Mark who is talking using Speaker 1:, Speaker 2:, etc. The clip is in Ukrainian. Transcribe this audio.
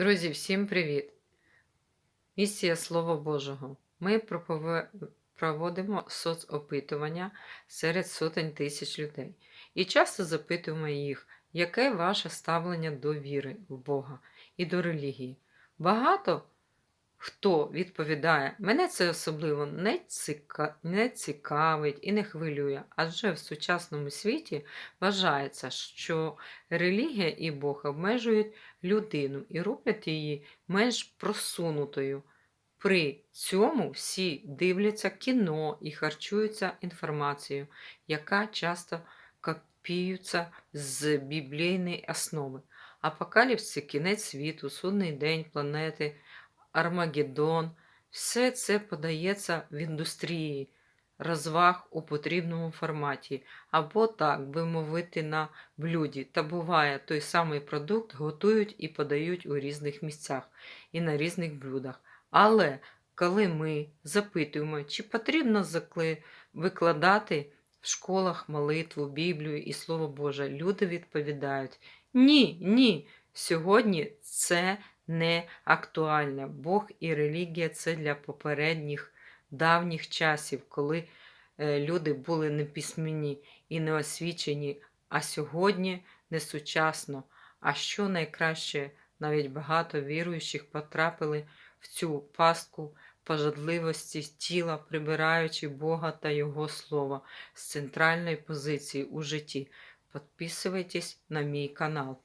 Speaker 1: Друзі, всім привіт! Місія Слова Божого. Ми проводимо соцопитування серед сотень тисяч людей. І часто запитуємо їх, яке ваше ставлення до віри в Бога і до релігії. Багато хто відповідає, мене це особливо не, ціка... не цікавить і не хвилює, адже в сучасному світі вважається, що релігія і Бог обмежують людину і роблять її менш просунутою. При цьому всі дивляться кіно і харчуються інформацією, яка часто копіюється з біблійної основи. Апокаліпс це кінець світу, судний день планети, Армагеддон. Все це подається в індустрії розваг у потрібному форматі, або так би мовити на блюді. Та буває, той самий продукт готують і подають у різних місцях і на різних блюдах. Але коли ми запитуємо, чи потрібно викладати в школах молитву, Біблію і Слово Боже, люди відповідають: ні, ні, сьогодні це не актуально. Бог і релігія це для попередніх давніх часів, коли е, люди були неписьмені і неосвічені, а сьогодні не сучасно. А що найкраще, навіть багато віруючих потрапили в цю пастку пожадливості тіла, прибираючи Бога та Його Слова з центральної позиції у житті. Підписуйтесь на мій канал.